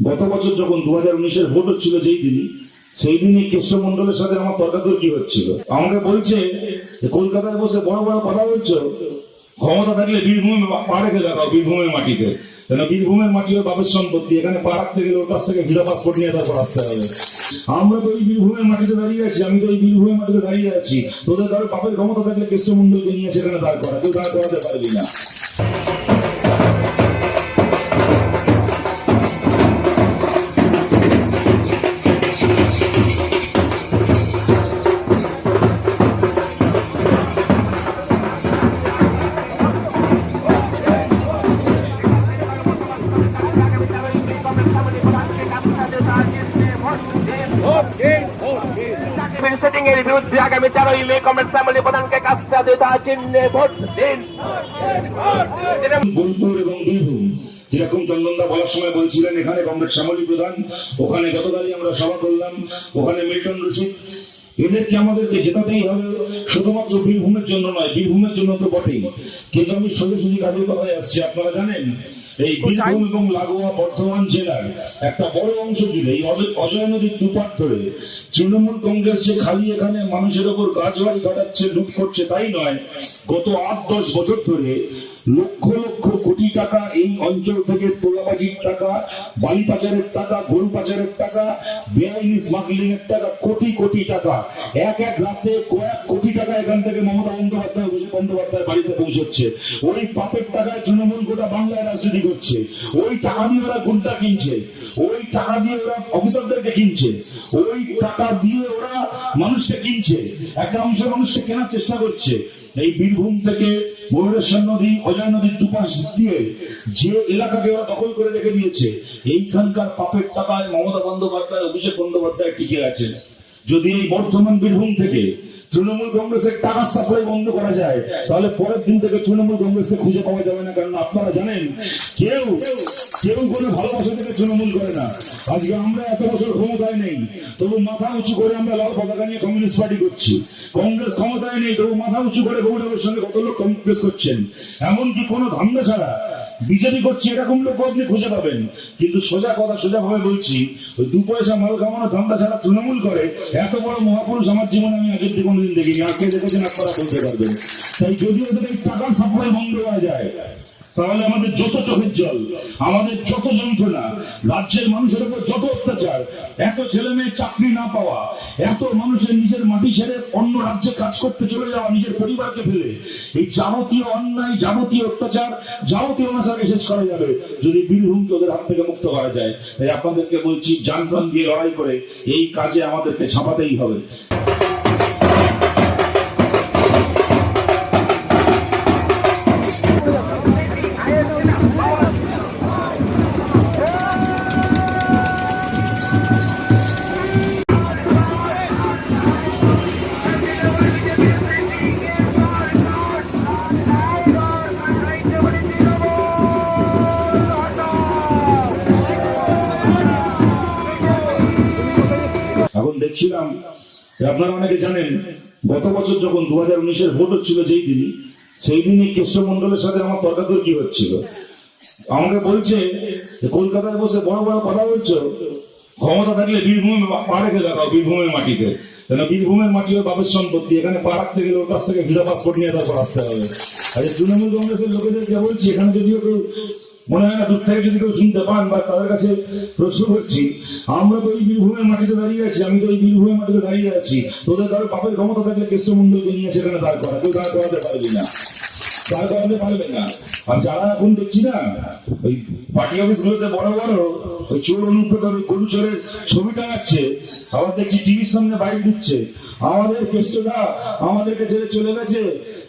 গত বছর যখন দু হাজার উনিশের ভোট হচ্ছিল যেই দিনই, সেই দিনই কেশব মন্ডলের সাথে আমার তর্কাতর্কি হচ্ছিল। আমাকে বলছে কলকাতায় বসে বড় বড় কথা বলছো? ক্ষমতা থাকলে বীরভূমে পা দেখাও বীরভূমের মাটিতে। কেন বীরভূমের মাটি ওর বাপের সম্পত্তি, এখানে পা গেলে ওর কাছ থেকে ভিসা পাসপোর্ট নিয়ে তারপর আসতে হবে। আমরা তো ওই বীরভূমের মাটিতে দাঁড়িয়ে আছি, আমি তো ওই বীরভূমের মাটিতে দাঁড়িয়ে আছি। তোদের কারও বাপের ক্ষমতা থাকলে কেশব মন্ডলকে নিয়ে সেখানে দাঁড় করা, কেউ দাঁড় করাতে পারবি না। যেরকম চন্দনদা বলার সময় বলছিলেন, এখানে কংগ্রেস শ্যামলী প্রধান, ওখানে গতকালই আমরা সভা করলাম, ওখানে মিল্টন রশিদ এদেরকে আমাদেরকে জেতাতেই হবে, শুধুমাত্র বীরভূমের জন্য নয়, বীরভূমের জন্য তো বটেই। কিন্তু আমি সোজাসুজি কাজের কথায় আসছি, আপনারা জানেন এই বীরভূম এবং লাগোয়া বর্ধমান জেলার একটা বড় অংশ জুড়ে এই অজয়- অজয় নদীর দুপার ধরে তৃণমূল কংগ্রেস যে খালি এখানে মানুষের ওপর গাছ বাড়ি কাটাচ্ছে লুট করছে তাই নয়। গত আট দশ বছর ধরে লক্ষ লক্ষ কোটি টাকা এই অঞ্চল থেকে তোলাবাজির টাকা বালি পাচারের টাকা গরু পাচারের টাকা, বেআইনি স্মাগলিং এর টাকা, কোটি কোটি টাকা। এক এক রাতে কয়েক কোটি টাকা এখান থেকে মমতা বন্দ্যোপাধ্যায় বন্দ্যোপাধ্যায় বাড়িতে পৌঁছচ্ছে। ওই পাপের টাকায় তৃণমূল গোটা বাংলায় রাজনীতি করছে। ওই টাকা দিয়ে ওরা গুন্ডা কিনছে। ওই টাকা দিয়ে ওরা অফিসারদেরকে কিনছে। ওই টাকা দিয়ে ওরা মানুষকে কিনছে। একটা অংশ মানুষকে কেনার চেষ্টা করছে। এই বীরভূম থেকে ময়ূরেশ্বর নদী অজয় নদীর দুপাশ দিয়ে যে এলাকাকে ওরা দখল করে রেখে দিয়েছে, এইখানকার পাপের টাকায় মমতা বন্দ্যোপাধ্যায়, অভিষেক বন্দ্যোপাধ্যায় টিকে আছে যদি এই বর্ধমান বীরভূম থেকে তৃণমূল কংগ্রেসের টাকা সাপ্লাই বন্ধ করা যায়, তাহলে পরের দিন থেকে তৃণমূল কংগ্রেসকে খুঁজে পাওয়া যাবে না, কারণ আপনারা জানেন, কেউ কেউ কোনো ভালোবাসা থেকে তৃণমূল করে না। আজকে আমরা এত বছর ক্ষমতায় নেই, তবু মাথা উঁচু করে আমরা লাল পতাকা নিয়ে কমিউনিস্ট পার্টি করছি। কংগ্রেস ক্ষমতায় নেই, তবু মাথা উঁচু করে গৌরবের সঙ্গে কত লোক কংগ্রেস করছেন। এমনকি কোনো ধান্দা ছাড়া বিজেপি করছে, এরকম লোক আপনি খুঁজে পাবেন। কিন্তু সোজা কথা সোজা ভাবে বলছি দু পয়সা মাল কামানো ধান্দা ছাড়া তৃণমূল করে, এত বড় মহাপুরুষ আমার জীবনে আমি আগের দিকে দেখিনি আজকে দেখেছেন আপনারা বলতে পারবেন। তাই যদি ওদের এই টাকার সাপ্লাই বন্ধ করা যায়, তাহলে আমাদের যত চোখের জল, আমাদের যত যন্ত্রণা, রাজ্যের মানুষের উপর যত অত্যাচার, এত ছেলে মেয়ে চাকরি না পাওয়া, এত মানুষের নিজের মাটি ছেড়ে অন্য রাজ্যে কাজ করতে চলে যাওয়া, নিজের পরিবারকে ফেলে, এই যাবতীয় অন্যায়, যাবতীয় অত্যাচার, যাবতীয় অনাচারকে শেষ করা যাবে, যদি বীরভূমকে ওদের হাত থেকে মুক্ত করা যায়। তাই আপনাদেরকে বলছি যান দিয়ে লড়াই করে এই কাজে আমাদেরকে ছাপাতেই হবে। দেখছিলাম যে আপনারা অনেকে জানেন, গত বছর যখন দু হাজার উনিশের ভোট হচ্ছিল যেই দিনই সেই দিনই কেশব মন্ডলের সাথে আমার তর্কাতর্কি হচ্ছিল। আমাকে বলছে, যে কলকাতায় বসে বড় বড় কথা বলছো, ক্ষমতা থাকলে বীরভূমে পা রেখে দেখাও, বীরভূমের মাটিতে। কেন, বীরভূমের মাটি ওর বাপের সম্পত্তি, এখানে পা রাখতে গেলে ওর কাছ থেকে ভিসা পাসপোর্ট নিয়ে তারপর আসতে হবে। আর তৃণমূল কংগ্রেসের লোকেদেরকে বলছি, এখানে যদিও কেউ মনে হয় না দূর থেকে যদি কেউ শুনতে পান বা তাদের কাছে প্রশ্ন করছি, আমরা তো এই বীরভূমের মাটিতে দাঁড়িয়ে আছি, আমি তো এই বীরভূমের মাটিতে দাঁড়িয়ে আছি। তোদের কারও বাপের ক্ষমতা থাকলে কেশব মন্ডলকে নিয়ে সেখানে দাঁড় করা, কেউ দাঁড় করাতে পারবি না। দাঁড় করাতে পারবে না। আর যারা এখন দেখছি না, ওই পার্টি অফিস গুলোতে বড় বড় ওই চোর অনুপ্রত ওই গরু চোরের ছবি টাঙাচ্ছে আবার দেখছি টিভির সামনে বাইক দিচ্ছে আমাদের কেষ্টদা আমাদেরকে ছেড়ে চলে গেছে।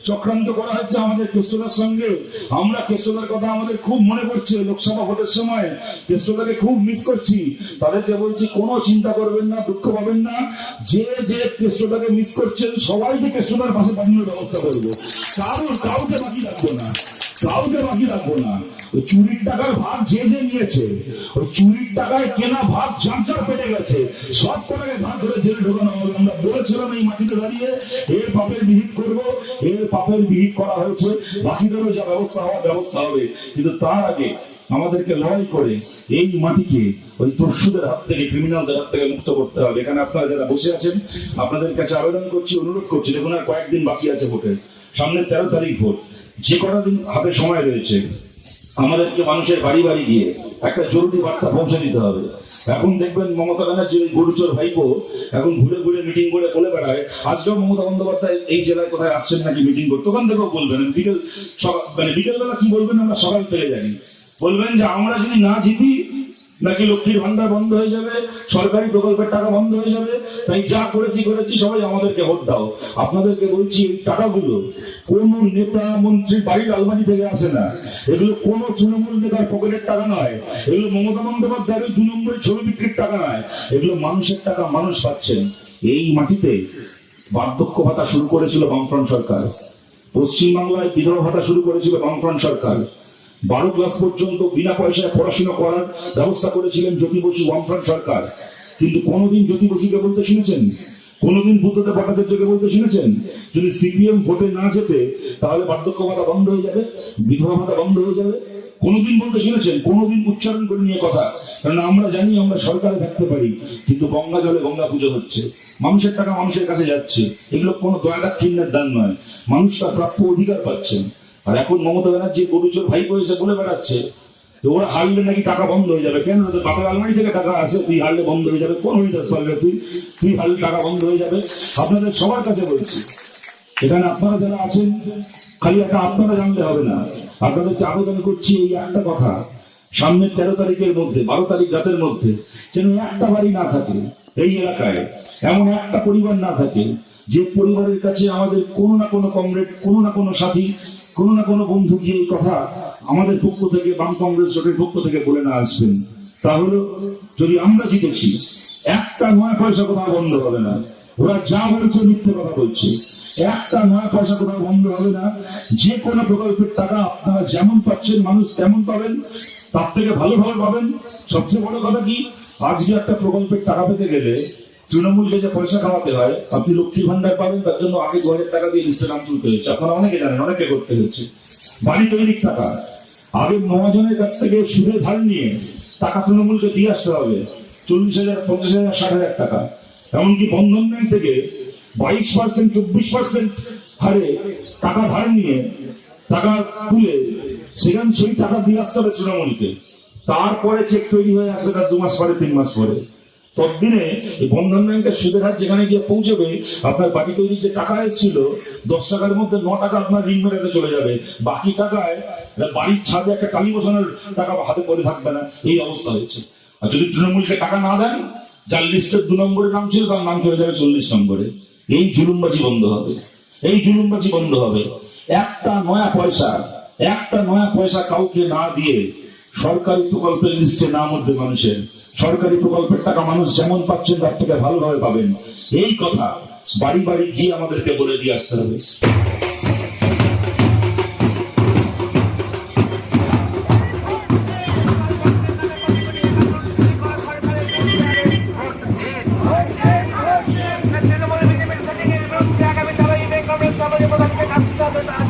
চক্রান্ত করা হচ্ছে আমাদের কেষ্টদার সঙ্গে। আমরা কেষ্টদার কথা আমাদের খুব মনে পড়ছে লোকসভা ভোটের সময়। কেষ্টদাকে খুব মিস করছি। তাদেরকে বলছি, কোনো চিন্তা করবেন না, দুঃখ পাবেন না। যে যে কেষ্টদাকে মিস করছেন, সবাইকে কেষ্টদার পাশে পাঠানোর ব্যবস্থা করব। কারোর কাউকে বাকি রাখব না। কাউকে বাকি রাখব না। ওই চুরির টাকার ভাগ যে যে নিয়েছে, ওই চুরির টাকায় কেনা ভাগ যার পেটে গেছে, সব কটাকে ধার ধরে জেলে ঢোকানো হবে। আমরা বলেছিলাম এই মাটিতে দাঁড়িয়ে এর পাপের বিহিত করব, এর পাপের বিহিত করা হয়েছে। বাকিদেরও যা ব্যবস্থা ব্যবস্থা হবে। কিন্তু তার আগে আমাদেরকে লড়াই করে এই মাটিকে ওই দস্যুদের হাত থেকে ক্রিমিনালদের হাত থেকে মুক্ত করতে হবে। এখানে আপনারা যারা বসে আছেন, আপনাদের কাছে আবেদন করছি, অনুরোধ করছি, দেখুন আর কয়েকদিন বাকি আছে ভোটের সামনের তেরো তারিখ ভোট। যে কটা দিন হাতে সময় রয়েছে, আমাদেরকে মানুষের বাড়ি বাড়ি গিয়ে একটা জরুরি বার্তা পৌঁছে দিতে হবে। এখন দেখবেন মমতা ব্যানার্জি ওই গরুচোর ভাইপো এখন ঘুরে ঘুরে মিটিং করে বলে বেড়ায়, আজকেও মমতা বন্দ্যোপাধ্যায় এই জেলায় কোথায় আসছেন নাকি মিটিং করতে? ওখান থেকেও বলবেন। বিকেল মানে বিকেলবেলা কি বলবেন আমরা সকাল থেকে জানি। বলবেন যে আমরা যদি না জিতি নাকি লক্ষ্মীর ভান্ডার বন্ধ হয়ে যাবে? সরকারি প্রকল্পের টাকা বন্ধ হয়ে যাবে? তাই যা করেছি করেছি, সবাই আমাদেরকে ভোট দাও। আপনাদেরকে বলছি, এই টাকাগুলো কোন নেতা মন্ত্রী বাড়ির আলমারি থেকে আসে না। এগুলো কোন তৃণমূল নেতার পকেটের টাকা নয়। এগুলো মমতা বন্দ্যোপাধ্যায়ের দু নম্বরের ছবি বিক্রির টাকা নয়। এগুলো মানুষের টাকা, মানুষ পাচ্ছেন। এই মাটিতে বার্ধক্য ভাতা শুরু করেছিল বামফ্রন্ট সরকার। পশ্চিমবাংলায় বিধবা ভাতা শুরু করেছিল বামফ্রন্ট সরকার। বারো ক্লাস পর্যন্ত বিনা পয়সায় পড়াশোনা করার ব্যবস্থা করেছিলেন জ্যোতি বসু বামফ্রন্ট সরকার। কিন্তু কোনোদিন জ্যোতি বসুকে বলতে শুনেছেন? কোনোদিন বুদ্ধদেব ভট্টাচার্যকে বলতে শুনেছেন? যদি সিপিএম ভোটে না যেতে তাহলে বার্ধক্য ভাতা বন্ধ হয়ে যাবে, বিধবা ভাতা বন্ধ হয়ে যাবে। কোনোদিন বলতে শুনেছেন? কোনোদিন উচ্চারণ করে নিয়ে কথা। কারণ আমরা জানি আমরা সরকারে থাকতে পারি, কিন্তু গঙ্গা জলে গঙ্গা পুজো হচ্ছে। মানুষের টাকা মানুষের কাছে যাচ্ছে। এগুলো কোনো দয়া দাক্ষিণ্যের দান নয়। মানুষ তার প্রাপ্য অধিকার পাচ্ছেন। আর এখন মমতা ব্যানার্জি গরুচোর ভাই এসে বলে বেড়াচ্ছে যে ওরা হারলে নাকি টাকা বন্ধ হয়ে যাবে। কেন? বাপের আলমারি থেকে টাকা আসে, তুই হারলে বন্ধ হয়ে যাবে। কোন হরিদাস পারলে তুই? তুই হারলে টাকা বন্ধ হয়ে যাবে। আপনাদের সবার কাছে বলছি, এখানে আপনারা যারা আছেন, খালি একটা আপনারা জানলে হবে না। আপনাদেরকে আবেদন করছি এই একটা কথা, সামনের তেরো তারিখের মধ্যে, বারো তারিখ রাতের মধ্যে, যেন একটা বাড়ি না থাকে এই এলাকায়, এমন একটা পরিবার না থাকে, যে পরিবারের কাছে আমাদের কোনো না কোনো কমরেড, কোনো না কোনো সাথী কোনো না কোনো বন্ধু গিয়ে এই কথা আমাদের পক্ষ থেকে, বাম কংগ্রেস জোটের পক্ষ থেকে বলে না আসবেন তাহলে যদি আমরা জিতেছি, একটা নয় পয়সা কোথাও বন্ধ হবে না। ওরা যা বলছে মিথ্যে কথা বলছে। একটা নয় পয়সা কোথাও বন্ধ হবে না। যে কোনো প্রকল্পের টাকা আপনারা যেমন পাচ্ছেন, মানুষ তেমন পাবেন। তার থেকে ভালোভাবে পাবেন। সবচেয়ে বড় কথা কি? আজকে একটা প্রকল্পের টাকা পেতে গেলে তৃণমূলকে যে পয়সা খাওয়াতে হয়, আপনি লক্ষ্মী ভান্ডার পাবেন, তার জন্য আগে দু হাজার টাকা দিয়ে লিস্টে নাম তুলতে হচ্ছে আপনারা অনেকে জানেন অনেকে করতে হচ্ছে বাড়ি তৈরির টাকা। আগে মহাজনের কাছ থেকে সুদে ধার নিয়ে টাকা তৃণমূলকে দিয়ে আসতে হবে। চল্লিশ হাজার, পঞ্চাশ হাজার, ষাট হাজার টাকা। এমনকি বন্ধন ব্যাংক থেকে বাইশ পার্সেন্ট, চব্বিশ পার্সেন্ট হারে টাকা ধার নিয়ে টাকা তুলে সেখানে সেই টাকা দিয়ে আসতে হবে তৃণমূলকে। তারপরে চেক তৈরি হয়ে আসবে তার দু মাস পরে, তিন মাস পরে। ততদিনে এই বন্ধন ব্যাংকের সুদের হার যেখানে গিয়ে পৌঁছবে, আপনার বাড়ি তৈরির যে টাকা এসেছিল, দশ টাকার মধ্যে ন টাকা আপনার ঋণ মেটাতে চলে যাবে। বাকি টাকায় বাড়ির ছাদে একটা কালী বসানোর টাকা হাতে পড়ে থাকবে না। এই অবস্থা হয়েছে। আর যদি তৃণমূলকে টাকা না দেন, যার লিস্টের দু নম্বরের নাম ছিল, তার নাম চলে যাবে চল্লিশ নম্বরে। এই জুলুমবাজি বন্ধ হবে। এই জুলুমবাজি বন্ধ হবে। একটা নয়া পয়সা, একটা নয়া পয়সা কাউকে না দিয়ে সরকারি প্রকল্পের লিস্টে নাম উঠবে মানুষের। সরকারি প্রকল্পের টাকা মানুষ যেমন পাচ্ছেন, তার থেকে ভালোভাবে পাবেন। এই কথা বাড়ি বাড়ি গিয়ে আমাদেরকে বলে দিয়ে আসতে হবে।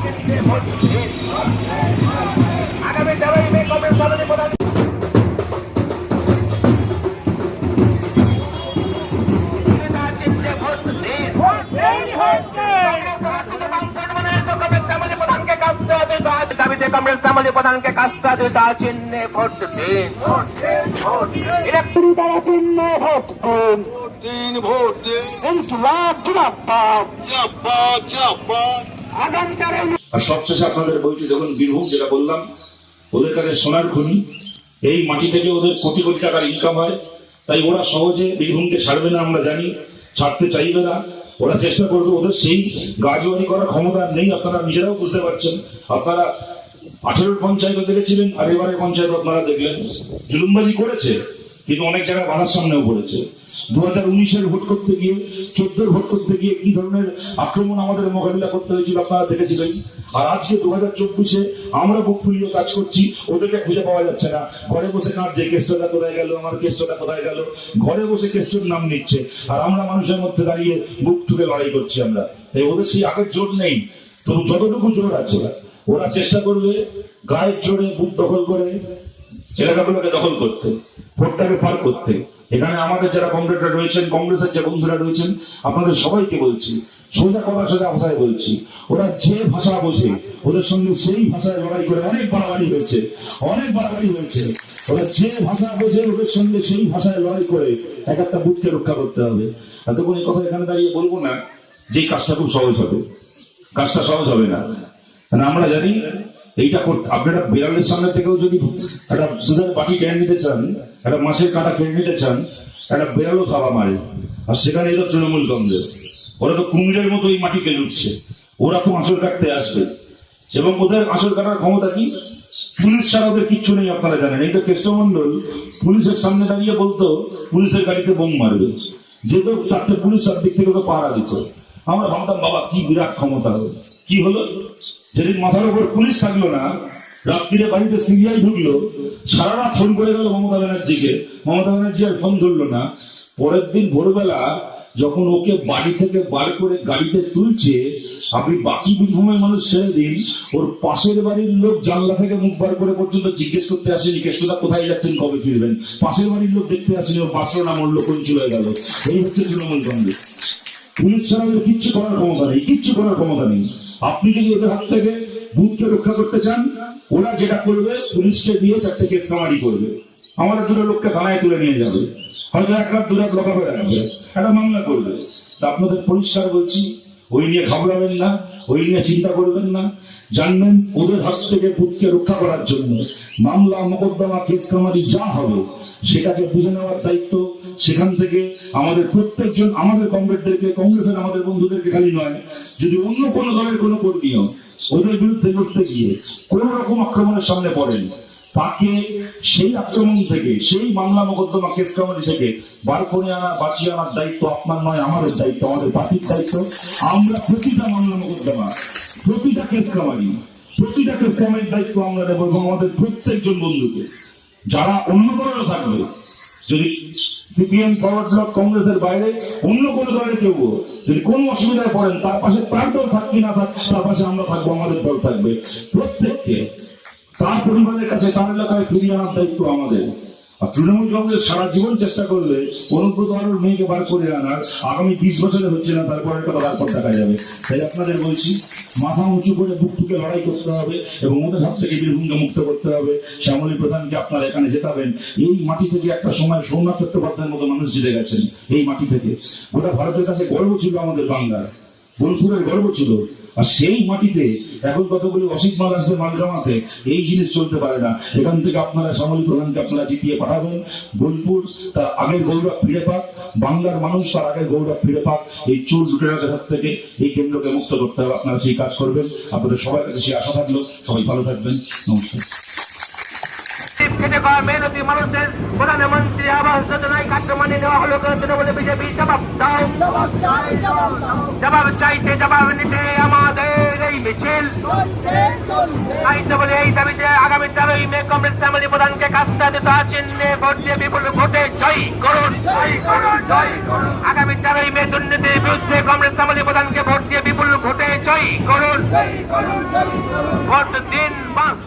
সেটিংয়ের বিরুদ্ধে আগামী তেরোই মে কংগ্রেস সমাজী প্রধান। দাবিতে কংগ্রেস সামাজিক প্রধানকে কাজটা দিতে আছেন ভোট দিন তারা চিহ্ন ভোট দিন দিন ভোট দিন আর সবশেষে আপনাদের বলছি, যখন বীরভূম যেটা বললাম ওদের কাছে সোনার খনি, এই মাটি থেকে ওদের কোটি কোটি টাকার ইনকাম হয়। তাই ওরা সহজে বীরভূমকে ছাড়বে না, আমরা জানি, ছাড়তে চাইবে না। ওরা চেষ্টা করবে ওদের সেই গাজওয়ারি করার ক্ষমতা নেই, আপনারা নিজেরাও বুঝতে পারছেন। আপনারা আঠেরোর পঞ্চায়েত দেখেছিলেন, আর এবারে পঞ্চায়েত আপনারা দেখলেন। জুলুমবাজি করেছে। কিন্তু অনেক জায়গায় বাধার সামনেও পড়েছে। দু হাজার উনিশের ভোট করতে গিয়ে, চোদ্দোর ভোট করতে গিয়ে কি ধরনের আক্রমণ আমাদের মোকাবিলা করতে হয়েছিল আপনারা দেখেছিলেন? আর আজকে দু হাজার চব্বিশে আমরা বুক ফুলিয়ে কাজ করছি, ওদেরকে খুঁজে পাওয়া যাচ্ছে না। ঘরে বসে কাঁদছে কেষ্টটা কোথায় গেল, আমার কেষ্টটা কোথায় গেল, ঘরে বসে কেষ্টর নাম নিচ্ছে। আর আমরা মানুষের মধ্যে দাঁড়িয়ে বুক ঠুকে লড়াই করছি আমরা। এই ওদের সেই আগের জোর নেই। তবু যতটুকু জোর আছে, ওরা চেষ্টা করবে গায়ের জোরে বুক দখল করে, এলাকাগুলোকে দখল করতে। ভোটটাকে পার করতে। এখানে আমাদের যারা কমরেডরা রয়েছেন, কংগ্রেসের যে বন্ধুরা রয়েছেন, আপনাদের সবাইকে বলছি, সোজা কথা সোজা ভাষায় বলছি, ওরা যে ভাষা বোঝে, ওদের সঙ্গে সেই ভাষায় লড়াই করে অনেক বাড়াবাড়ি হয়েছে, অনেক বাড়াবাড়ি হয়েছে। ওরা যে ভাষা বোঝে, ওদের সঙ্গে সেই ভাষায় লড়াই করে এক একটা বুথকে রক্ষা করতে হবে। এতক্ষণ এই কথা এখানে দাঁড়িয়ে বলব না, যে কাজটা খুব সহজ হবে। কাজটা সহজ হবে না। আমরা জানি এইটা করতে আপনারা বিড়ালের সামনে থেকেও যদি একটা দুধের বাটি কেড়ে নিতে চান, একটা মাছের কাঁটা কেড়ে নিতে চান, একটা বিড়ালও খাওয়া মারে আর সেখানে তো তৃণমূল কংগ্রেস। ওরা তো কুমিরের মতো এই মাটিকে লুটছে। ওরা তো আঁচড় কাটতে আসবে। এবং ওদের আঁচড় কাটার ক্ষমতা কি? পুলিশ ছাড়া ওদের কিচ্ছু নেই, আপনারা জানেন। এই তো কেষ্টমন্ডল পুলিশের সামনে দাঁড়িয়ে বলতো, পুলিশের গাড়িতে বোম মারবে। যেহেতু চারটে পুলিশ সব দিক থেকে পাহারা দিত। আমরা ভাবতাম, বাবা, কি বিরাট ক্ষমতা। কি হলো? যেদিন মাথার উপর পুলিশ থাকল না, রাত্রিরে বাড়িতে সিবিআই ঢুকলো সারা রাত ফোন করে গেল মমতা ব্যানার্জিকে। মমতা ব্যানার্জি আর ফোন ধরলো না। পরের দিন ভোরবেলা যখন ওকে বাড়ি থেকে বার করে গাড়িতে তুলছে, আপনি বাকি বীরভূমের মানুষ ছেড়ে দিন, ওর পাশের বাড়ির লোক জানলা থেকে মুখ বার করে পর্যন্ত জিজ্ঞেস করতে আসেনি, কেষ্টদা কোথায় যাচ্ছেন, কবে ফিরবেন? পাশের বাড়ির লোক দেখতে আসেনি, ওর বাঁচলো না মরলো কোন চলে গেল। এই হচ্ছে তৃণমূল কংগ্রেস। পুলিশ ছাড়া কিচ্ছু করার ক্ষমতা নেই, কিচ্ছু করার ক্ষমতা নেই। আপনি যদি ওদের হাত থেকে বুথকে রক্ষা করতে চান, ওরা যেটা করবে, পুলিশকে দিয়ে চারটে কেস কামারি করবে। আমাদের দুটো লোককে থানায় তুলে নিয়ে যাবে। হয়তো এক রাত, দু রাত লকাপে রাখবে। একটা মামলা করবে। তা আপনাদের পরিষ্কার বলছি, ওই নিয়ে ঘাবড়াবেন না, ওই নিয়ে চিন্তা করবেন না। জানবেন ওদের হাত থেকে বুথকে রক্ষা করার জন্য মামলা, মোকদ্দমা, কেস কামারি যা হবে, সেটাকে বুঝে নেওয়ার দায়িত্ব সেখান থেকে আমাদের প্রত্যেকজন আমাদের কমরেডদেরকে, কংগ্রেসের আমাদের বন্ধুদেরকে খালি নয়, যদি অন্য কোনো দলের কোনো কর্মীও ওদের বিরুদ্ধে লড়তে গিয়ে কোন রকম আক্রমণের সামনে পড়েন, তাকে সেই আক্রমণ থেকে, সেই মামলা মোকদ্দমা কেস কামারি থেকে বার করে আনা, বাঁচিয়ে আনার দায়িত্ব আপনার নয়, আমাদের দায়িত্ব, আমাদের পার্টির দায়িত্ব। আমরা প্রতিটা মামলা মোকদ্দমা, প্রতিটা কেস কামারি, প্রতিটা কেস কামারির দায়িত্ব আমরা নেব এবং আমাদের প্রত্যেকজন বন্ধুকে, যারা অন্য দলেরও থাকবে যদি সিপিএম ফরওয়ার্ড ব্লক কংগ্রেসের বাইরে অন্য কোনো দলের কেউ যদি কোনো অসুবিধায় পড়েন, তার পাশে তার দল থাক কি না থাক, তার পাশে আমরা থাকব, আমাদের দল থাকবে। প্রত্যেককে, তার পরিবারের কাছে, তার এলাকায় ফিরিয়ে আনার দায়িত্ব আমাদের। আর তৃণমূল কংগ্রেস সারা জীবন চেষ্টা করবে অনুব্রত আরোর মেয়েকে বার করে আনার আগামী বিশ বছরে হচ্ছে না তারপরের কথা তারপর দেখা যাবে। তাই আপনাদের বলছি, মাথা উঁচু করে বুক টুকে লড়াই করতে হবে এবং ওদের হাত থেকে বীরভূমকে মুক্ত করতে হবে। শ্যামলী প্রধানকে আপনারা এখানে জেতাবেন। এই মাটি থেকে একটা সময় সোমনাথ চট্টোপাধ্যায়ের মতো মানুষ জিতে গেছেন, এই মাটি থেকে। গোটা ভারতের কাছে গর্ব ছিল আমাদের বাংলার। বোলপুরের গর্ব ছিল। আর সেই মাটিতে এখন কতগুলি অসিত মাল আসবে মাল জমাতে, এই জিনিস চলতে পারে না। এখান থেকে আপনারা সামরিক প্রধানকে আপনারা জিতিয়ে পাঠাবেন। বোলপুর, তার আগের গৌরব ফিরে পাক। বাংলার মানুষ তার আগের গৌরব ফিরে পাক। এই চোর লুটেরাদের হাত থেকে এই কেন্দ্রকে মুক্ত করতে হবে। আপনারা সেই কাজ করবেন। আপনাদের সবার কাছে সেই আশা থাকল। সবাই ভালো থাকবেন। নমস্কার। খেটে খাওয়া মেহনতি মানুষের প্রধানমন্ত্রী আবাস যোজনায় কার্যমানে নেওয়া হলো তৃণমূল বিজেপি? জবাব দাও। জবাব চাইতে জবাব নিতে আমাদের এই মিছিল। সাহিত্য বলে এই দাবিতে আগামী তেরোই মে কংগ্রেস ফ্যামিলি প্রধানকে কাজটা দিতে চিহ্নে ভোট দিয়ে বিপুল ভোটে জয়ী করুন। আগামী তেরোই মে দুর্নীতির বিরুদ্ধে কংগ্রেস ফ্যামিলি প্রধানকে ভোট দিয়ে বিপুল ভোটে জয়ী করুন। ভোট দিন বাঁচতে